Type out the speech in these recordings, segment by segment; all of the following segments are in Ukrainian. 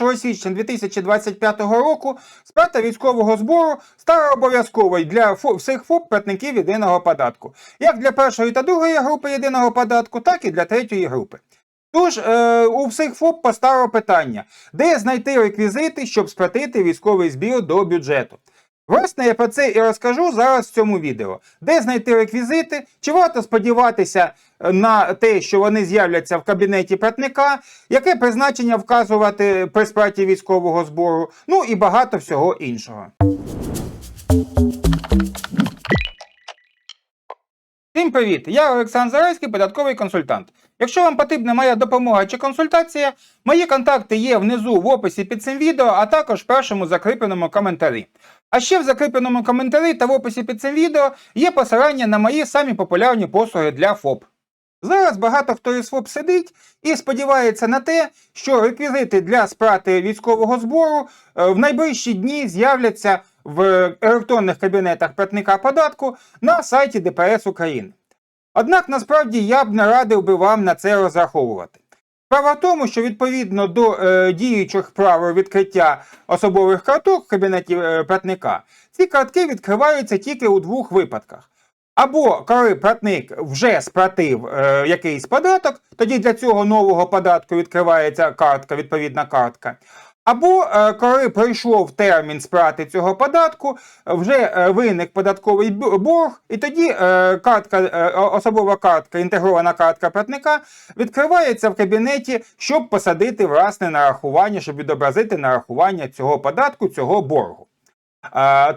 1 січня 2025 року сплата військового збору стала обов'язковою для всіх ФОП платників єдиного податку, як для першої та другої групи єдиного податку, так і для третьої групи. Тож е, у всіх ФОП постало питання, де знайти реквізити, щоб сплатити військовий збір до бюджету. Власне, я про це і розкажу зараз в цьому відео. Де знайти реквізити, чи варто сподіватися е, на те, що вони з'являться в кабінеті платника, яке призначення вказувати при сплаті військового збору, ну і багато всього іншого. Привіт! Я Олександр Зарайський, податковий консультант. Якщо вам потрібна моя допомога чи консультація, мої контакти є внизу в описі під цим відео, а також в першому закріпленому коментарі. А ще в закріпленому коментарі та в описі під цим відео є посилання на мої самі популярні послуги для ФОП. Зараз багато хто із ФОП сидить і сподівається на те, що реквізити для сплати військового збору е, в найближчі дні з'являться в електронних кабінетах платника податку на сайті ДПС України. Однак насправді я б не радив би вам на це розраховувати. Справа в тому, що відповідно до е, діючих правил відкриття особових карток в кабінеті е, платника, ці картки відкриваються тільки у двох випадках. Або коли платник вже сплатив е, якийсь податок, тоді для цього нового податку відкривається картка, відповідна картка. Або е, коли пройшов термін сплати цього податку, вже е, виник податковий борг, і тоді е, картка, особова картка, інтегрована картка платника відкривається в кабінеті, щоб посадити власне нарахування, щоб відобразити нарахування цього податку, цього боргу.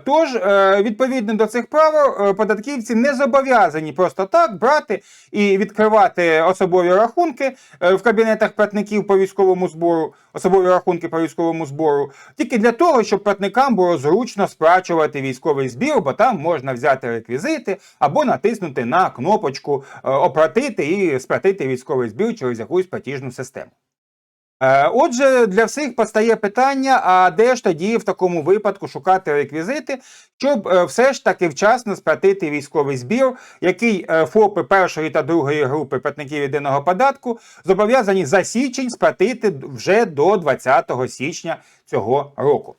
Тож, е, відповідно до цих правил, е, податківці не зобов'язані просто так брати і відкривати особові рахунки е, в кабінетах платників по військовому збору, особові рахунки по військовому збору, тільки для того, щоб платникам було зручно сплачувати військовий збір, бо там можна взяти реквізити або натиснути на кнопочку оплатити і сплатити військовий збір через якусь платіжну систему. Е, Отже, для всіх постає питання: а де ж тоді в такому випадку шукати реквізити, щоб е, все ж таки вчасно сплатити військовий збір, який е, ФОПи першої та другої групи платників єдиного податку зобов'язані за січень сплатити вже до 20 січня цього року.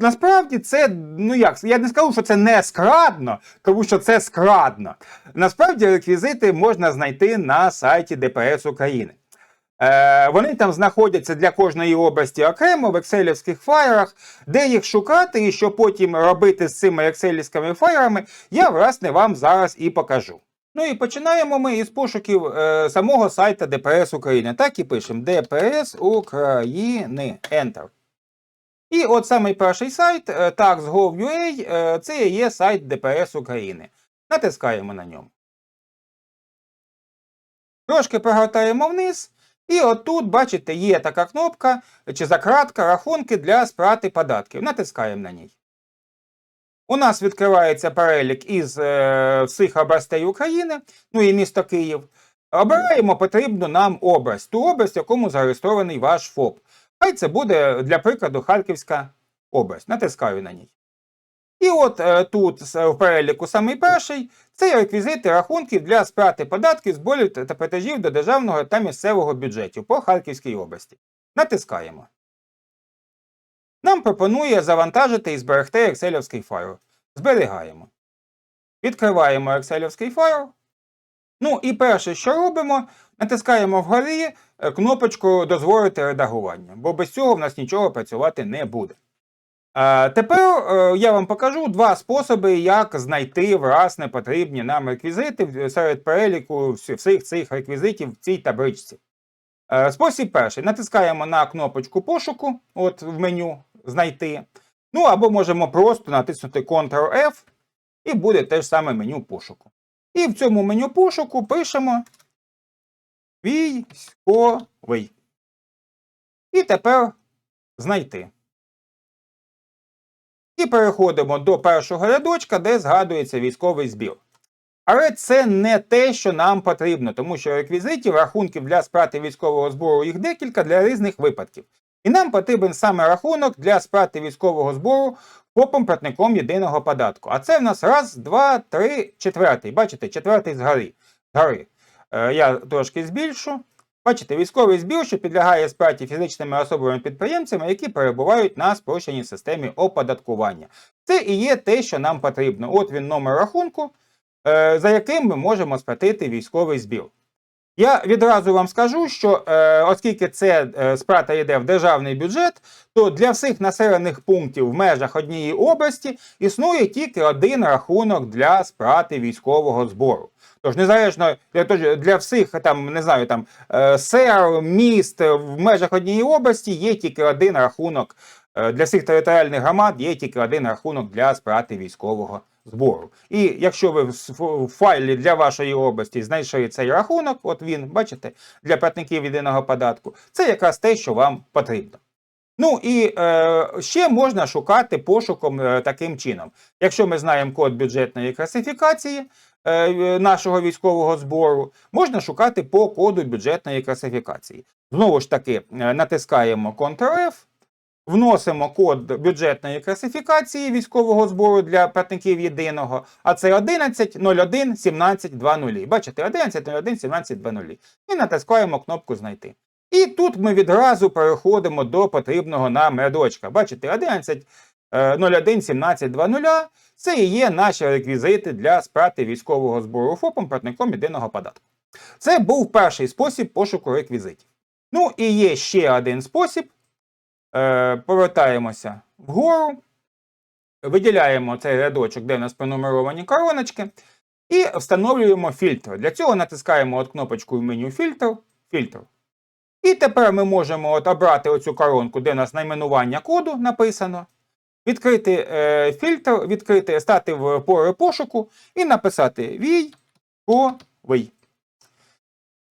Насправді це, ну як, я не скажу, що це не складно, тому що це складно. Насправді реквізити можна знайти на сайті ДПС України. Е, вони там знаходяться для кожної області окремо в екселівських файлах, де їх шукати і що потім робити з цими екселівськими файлами, я власне вам зараз і покажу. Ну і починаємо ми із пошуків е, самого сайта ДПС України. Так і пишемо ДПС України. Enter. І от самий перший сайт е, tax.gov.ua, е, це є сайт ДПС України. Натискаємо на ньому. Трошки прогортаємо вниз. І отут, бачите, є така кнопка чи закратка рахунки для сплати податків. Натискаємо на ній. У нас відкривається перелік із е, всіх областей України, ну і місто Київ. Обираємо потрібну нам область, ту область, в якому зареєстрований ваш ФОП. Хай це буде, для прикладу, Харківська область. Натискаю на ній. І от е, тут в переліку самий перший це реквізити рахунків для сплати податків, зборів та платежів до державного та місцевого бюджетів по Харківській області. Натискаємо. Нам пропонує завантажити і зберегти екселівський файл. Зберігаємо. Відкриваємо екселівський файл. Ну і перше, що робимо, натискаємо вгорі е, кнопочку Дозволити редагування, бо без цього в нас нічого працювати не буде. Е, Тепер е, я вам покажу два способи, як знайти власне потрібні нам реквізити серед переліку всіх цих реквізитів в цій табличці. Е, Спосіб перший. Натискаємо на кнопочку пошуку, от в меню знайти. Ну або можемо просто натиснути Ctrl-F і буде те ж саме меню пошуку. І в цьому меню пошуку пишемо військовий. І тепер знайти. І переходимо до першого рядочка, де згадується військовий збір. Але це не те, що нам потрібно, тому що реквізитів, рахунків для сплати військового збору їх декілька для різних випадків. І нам потрібен саме рахунок для сплати військового збору ФОПом платником єдиного податку. А це в нас раз, два, три, четвертий. Бачите, четвертий згори. згори. Е, я трошки збільшу. Бачите, військовий збір, що підлягає сплаті фізичними особами-підприємцями, які перебувають на спрощеній системі оподаткування. Це і є те, що нам потрібно. От він номер рахунку, е, за яким ми можемо сплатити військовий збір. Я відразу вам скажу, що е, оскільки це е, сплата йде в державний бюджет, то для всіх населених пунктів в межах однієї області існує тільки один рахунок для сплати військового збору. Тож незалежно для, для всіх там не знаю там е, сел, міст в межах однієї області є тільки один рахунок. е, Для всіх територіальних громад є тільки один рахунок для сплати військового збору. І якщо ви в файлі для вашої області знайшли цей рахунок, от він, бачите, для платників єдиного податку, це якраз те, що вам потрібно. Ну і е, ще можна шукати пошуком е, таким чином. Якщо ми знаємо код бюджетної класифікації е, е, нашого військового збору, можна шукати по коду бюджетної класифікації. Знову ж таки, е, натискаємо Ctrl-F, вносимо код бюджетної класифікації військового збору для платників єдиного, а це 1101 17 20. Бачите, 1101 17 20. І натискаємо кнопку Знайти. І тут ми відразу переходимо до потрібного нам рядочка. Бачите, 11 е, 01 17 20 це і є наші реквізити для сплати військового збору ФОПом платником єдиного податку. Це був перший спосіб пошуку реквізитів. Ну і є ще один спосіб. Е, повертаємося вгору, виділяємо цей рядочок, де в нас пронумеровані короночки, і встановлюємо фільтр. Для цього натискаємо от кнопочку в меню фільтр, фільтр. І тепер ми можемо от обрати оцю коронку, де у нас найменування коду написано, відкрити е, фільтр, відкрити, стати в поле пошуку і написати військовий.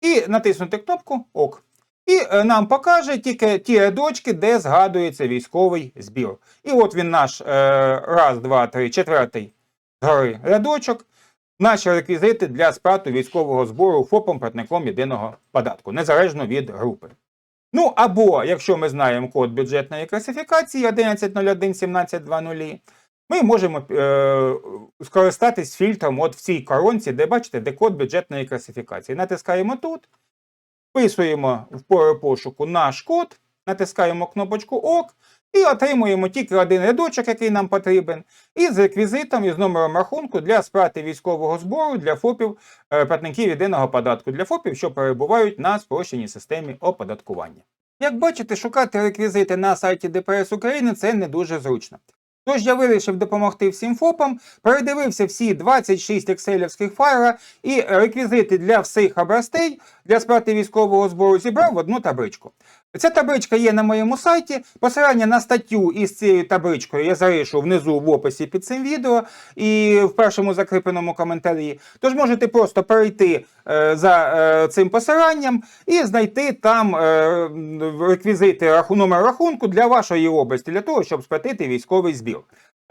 І натиснути кнопку ОК. І е, нам покаже тільки ті рядочки, де згадується військовий збір. І от він наш е, раз, два, три, четвертий згори рядочок. Наші реквізити для сплати військового збору ФОПом платником єдиного податку, незалежно від групи. Ну або, якщо ми знаємо код бюджетної класифікації 11011720, ми можемо е, скористатись фільтром от в цій коронці, де бачите, де код бюджетної класифікації. Натискаємо тут, вписуємо в поле пошуку наш код, натискаємо кнопочку ОК і отримуємо тільки один рядочок, який нам потрібен, і з реквізитом і з номером рахунку для сплати військового збору для ФОПів е, платників єдиного податку для ФОПів, що перебувають на спрощеній системі оподаткування. Як бачите, шукати реквізити на сайті ДПС України це не дуже зручно. Тож я вирішив допомогти всім ФОПам, передивився всі 26 екселівських файла і реквізити для всіх областей для сплати військового збору зібрав в одну табличку. Ця табличка є на моєму сайті. Посилання на статтю із цією табличкою я залишу внизу в описі під цим відео і в першому закріпленому коментарі. Тож можете просто перейти е, за е, цим посиланням і знайти там е, реквізити раху- номер рахунку для вашої області, для того, щоб сплатити військовий збір.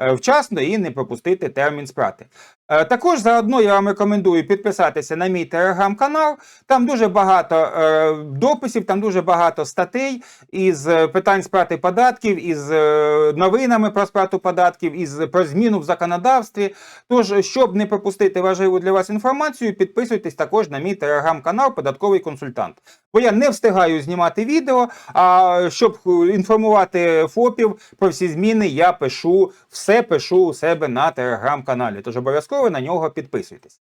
е, Вчасно і не пропустити термін сплати. Е, Також заодно я вам рекомендую підписатися на мій телеграм-канал. Там дуже багато е, дописів, там дуже багато статей із е, питань сплати податків, із новинами про сплату податків, із про зміну в законодавстві. Тож, щоб не пропустити важливу для вас інформацію, підписуйтесь також на мій телеграм-канал Податковий консультант. Бо я не встигаю знімати відео. А щоб інформувати ФОПів про всі зміни, я пишу все пишу у себе на телеграм-каналі. Тож обов'язково на нього підписуйтесь.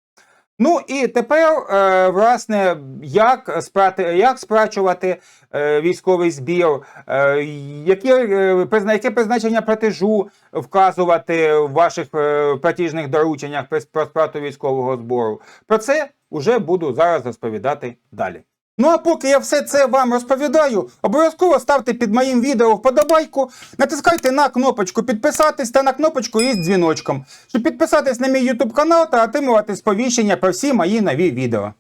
Ну і тепер, е, власне, як спрати, як сплачувати е, військовий збір, е, яке, е, яке призначення платежу вказувати в ваших е, платіжних дорученнях про сплату військового збору. Про це вже буду зараз розповідати далі. Ну а поки я все це вам розповідаю, обов'язково ставте під моїм відео вподобайку, натискайте на кнопочку підписатись та на кнопочку із дзвіночком, щоб підписатись на мій YouTube канал та отримувати сповіщення про всі мої нові відео.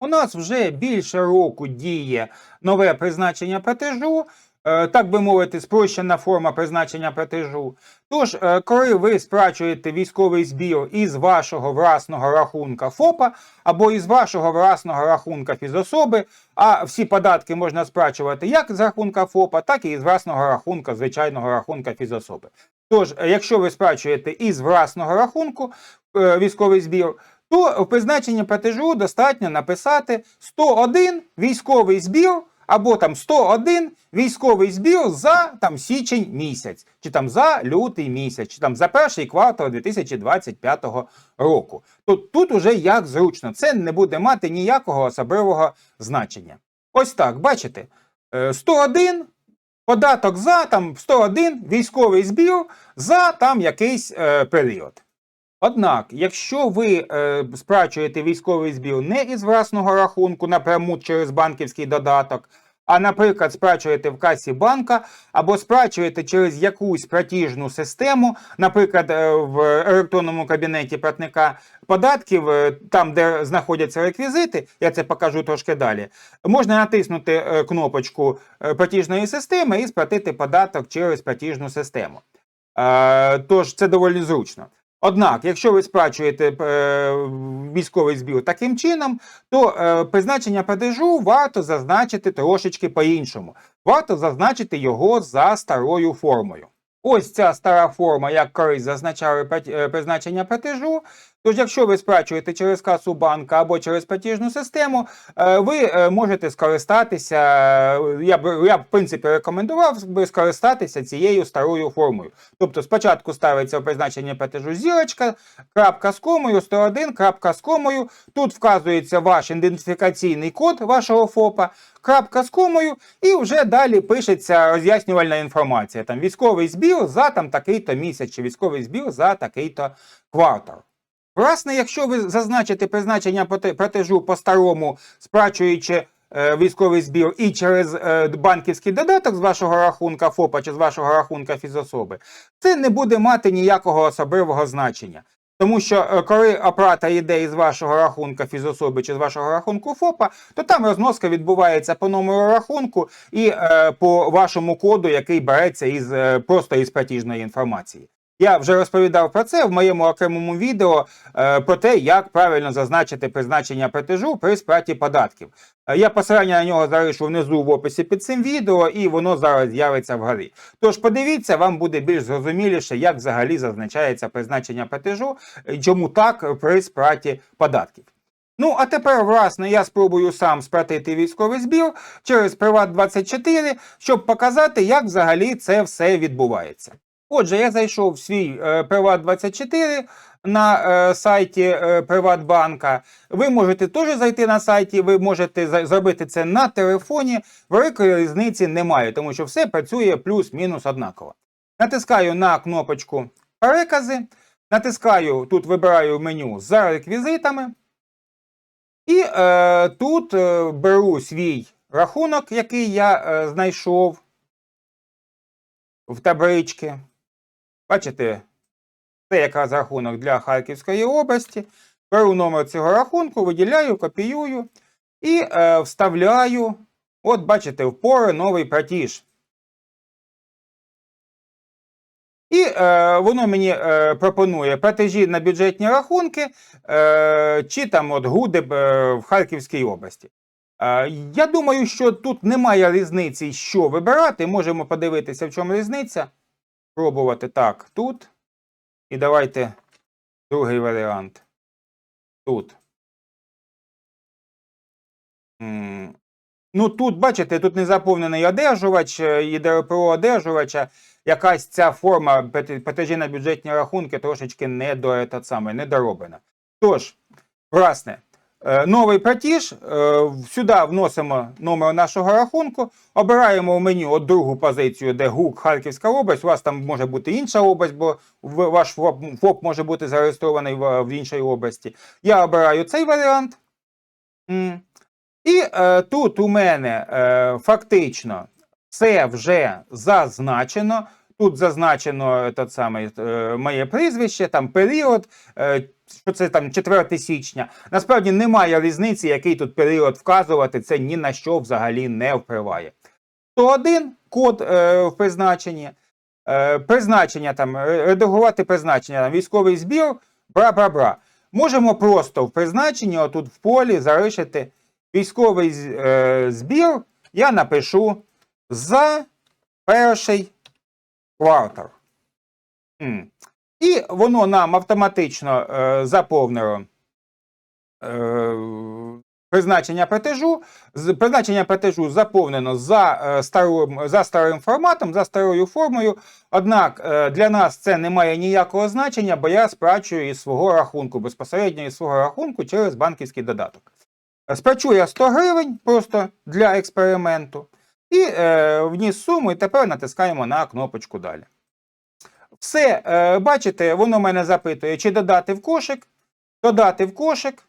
У нас вже більше року діє нове призначення платежу, так би мовити, спрощена форма призначення платежу. Тож, е, коли ви сплачуєте військовий збір із вашого власного рахунка ФОПа або із вашого власного рахунка фізособи, а всі податки можна сплачувати як з рахунка ФОПа, так і з власного рахунка, звичайного рахунка фізособи. Тож, е, якщо ви сплачуєте із власного рахунку е, військовий збір, то в призначенні платежу достатньо написати 101 військовий збір або там 101 військовий збір за там січень місяць, чи там за лютий місяць, чи там за перший квартал 2025 року. То тут уже як зручно, це не буде мати ніякого особливого значення. Ось так, бачите, е, 101 податок за там 101 військовий збір за там якийсь е, період. Однак, якщо ви е, сплачуєте військовий збір не із власного рахунку напряму через банківський додаток, а, наприклад, сплачуєте в касі банка або сплачуєте через якусь платіжну систему, наприклад, е, в електронному кабінеті платника податків, е, там, де знаходяться реквізити, я це покажу трошки далі, можна натиснути е, кнопочку платіжної системи і сплатити податок через платіжну систему. Тож це доволі зручно. Однак, якщо ви сплачуєте е, військовий збір таким чином, то е, призначення падежу варто зазначити трошечки по-іншому. Варто зазначити його за старою формою. Ось ця стара форма, як колись зазначали е, призначення платежу. Тож, якщо ви сплачуєте через касу банка або через платіжну систему, е, ви е, можете скористатися. е, Я б я в принципі рекомендував би скористатися цією старою формою. Тобто спочатку ставиться в призначення платежу зірочка, крапка з комою, 101, крапка з комою. Тут вказується ваш ідентифікаційний код вашого ФОПа, крапка з комою, і вже далі пишеться роз'яснювальна інформація. Там військовий збір за там такий-то місяць, чи військовий збір за такий-то квартал. Власне, якщо ви зазначите призначення плате- платежу по-старому, сплачуючи е, військовий збір і через е, банківський додаток з вашого рахунка ФОПа чи з вашого рахунка фізособи, це не буде мати ніякого особливого значення. Тому що е, коли оплата йде із вашого рахунка фізособи чи з вашого рахунку ФОПа, то там розноска відбувається по номеру рахунку і е, по вашому коду, який береться із е, просто із платіжної інформації. Я вже розповідав про це в моєму окремому відео е, про те, як правильно зазначити призначення платежу при сплаті податків. Е, Я посилання на нього залишу внизу в описі під цим відео, і воно зараз з'явиться вгорі. Тож подивіться, вам буде більш зрозуміліше, як взагалі зазначається призначення платежу, і чому так при сплаті податків. Ну, а тепер, власне, я спробую сам сплатити військовий збір через Приват24, щоб показати, як взагалі це все відбувається. Отже, я зайшов в свій е, Приват24 на е, сайті е, Приватбанка. Ви можете теж зайти на сайті, ви можете зробити це на телефоні. Великої різниці немає, тому що все працює плюс-мінус однаково. Натискаю на кнопочку Перекази, натискаю тут вибираю меню за реквізитами. І е, тут е, беру свій рахунок, який я е, знайшов в табличці. Бачите, це якраз рахунок для Харківської області. Беру номер цього рахунку, виділяю, копіюю і е, вставляю. От, бачите, впори новий платіж. І е, воно мені е, пропонує платежі на бюджетні рахунки, е, чи там от ГУДЕБ е, в Харківській області. Е, я думаю, що тут немає різниці, що вибирати. Можемо подивитися, в чому різниця. Пробувати так тут. І давайте другий варіант. Тут. Ну, тут, бачите, тут не заповнений одержувач е, і ДРПО одержувача. Якась ця форма плате- платежі на бюджетні рахунки трошечки не этот недороблена. Тож, власне, е, новий платіж. е, Сюди вносимо номер нашого рахунку, обираємо в меню от другу позицію, де ГУК Харківська область. У вас там може бути інша область, бо ваш ФОП, може бути зареєстрований в, іншій області. Я обираю цей варіант. І е, тут у мене е, фактично це вже зазначено. Тут зазначено тот самий, е, моє прізвище, там період, е, що це там 4 січня. Насправді немає різниці, який тут період вказувати, це ні на що взагалі не впливає. 101 код е, в призначенні, призначення там, редагувати призначення, там, військовий збір, бра-бра-бра. Можемо просто в призначенні, отут в полі, залишити військовий збір, я напишу за перший квартал. І воно нам автоматично е, заповнило е, призначення платежу. Призначення платежу заповнено за, е, старим, за старим форматом, за старою формою. Однак е, для нас це не має ніякого значення, бо я сплачую із свого рахунку, безпосередньо із свого рахунку через банківський додаток. Сплачу я 100 гривень просто для експерименту. І е, вніс суму, і тепер натискаємо на кнопочку далі. Все, е, бачите, воно мене запитує, чи додати в кошик, додати в кошик,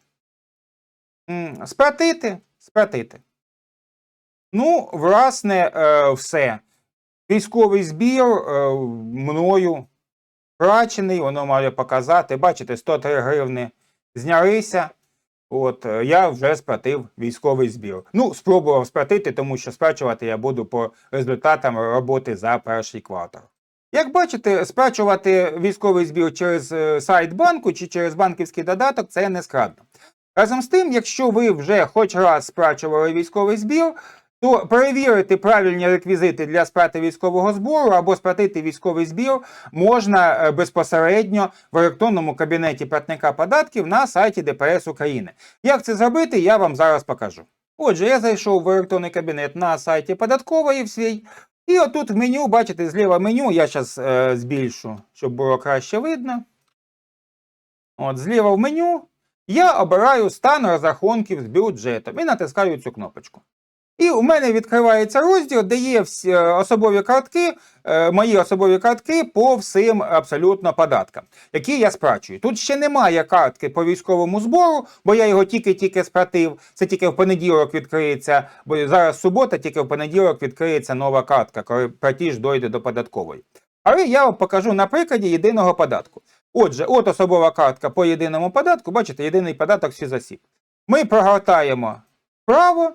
м, сплатити. Ну, власне, е, все. Військовий збір е, мною сплачений, воно має показати. Бачите, 103 гривни знялися. От, е, я вже сплатив військовий збір. Ну, спробував сплатити, тому що сплачувати я буду по результатам роботи за перший квартал. Як бачите, сплачувати військовий збір через е, сайт банку чи через банківський додаток це не складно. Разом з тим, якщо ви вже хоч раз сплачували військовий збір, то перевірити правильні реквізити для сплати військового збору або сплатити військовий збір можна е, безпосередньо в електронному кабінеті платника податків на сайті ДПС України. Як це зробити, я вам зараз покажу. Отже, я зайшов в електронний кабінет на сайті податкової в свій. І отут в меню, бачите, зліва меню, я зараз е, збільшу, щоб було краще видно. От, зліва в меню я обираю стан розрахунків з бюджетом і натискаю цю кнопочку. І у мене відкривається розділ, де є всі е, особові картки, е, мої особові картки по всім абсолютно податкам, які я сплачую. Тут ще немає картки по військовому збору, бо я його тільки-тільки сплатив. Це тільки в понеділок відкриється, бо зараз субота, тільки в понеділок відкриється нова картка, коли платіж дойде до податкової. Але я вам покажу на прикладі єдиного податку. Отже, от особова картка по єдиному податку, бачите, єдиний податок всі засіб. Ми прогортаємо вправо,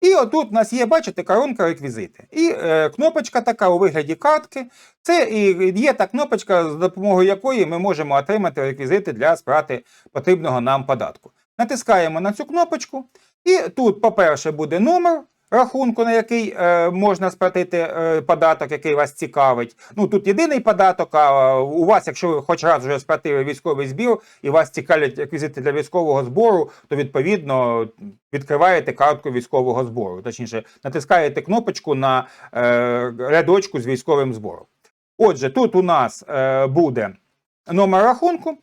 і отут у нас є, бачите, коронка реквізити. І е, кнопочка така у вигляді картки. Це і є та кнопочка, за допомогою якої ми можемо отримати реквізити для сплати потрібного нам податку. Натискаємо на цю кнопочку, і тут, по-перше, буде номер рахунку, на який е, можна сплатити е, податок, який вас цікавить. Ну тут єдиний податок, а у вас, якщо ви хоч раз вже сплатили військовий збір і вас цікавлять реквізити для військового збору, то відповідно відкриваєте картку військового збору. Точніше, натискаєте кнопочку на е, рядочку з військовим збором. Отже, тут у нас е, буде номер рахунку.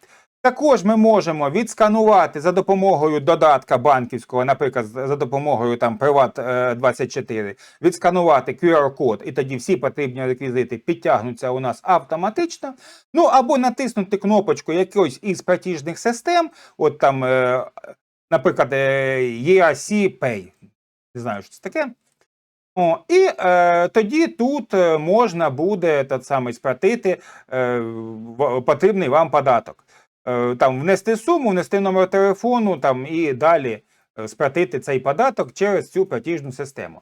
Також ми можемо відсканувати за допомогою додатка банківського, наприклад, за допомогою там Приват 24, відсканувати QR-код, і тоді всі потрібні реквізити підтягнуться у нас автоматично. Ну або натиснути кнопочку якоїсь із платіжних систем, от там, е, наприклад, е, ERC Pay. Не знаю, що це таке. О, і е, тоді тут е, можна буде сплатити е, потрібний вам податок. Е, там внести суму, внести номер телефону там, і далі е, сплатити цей податок через цю платіжну систему.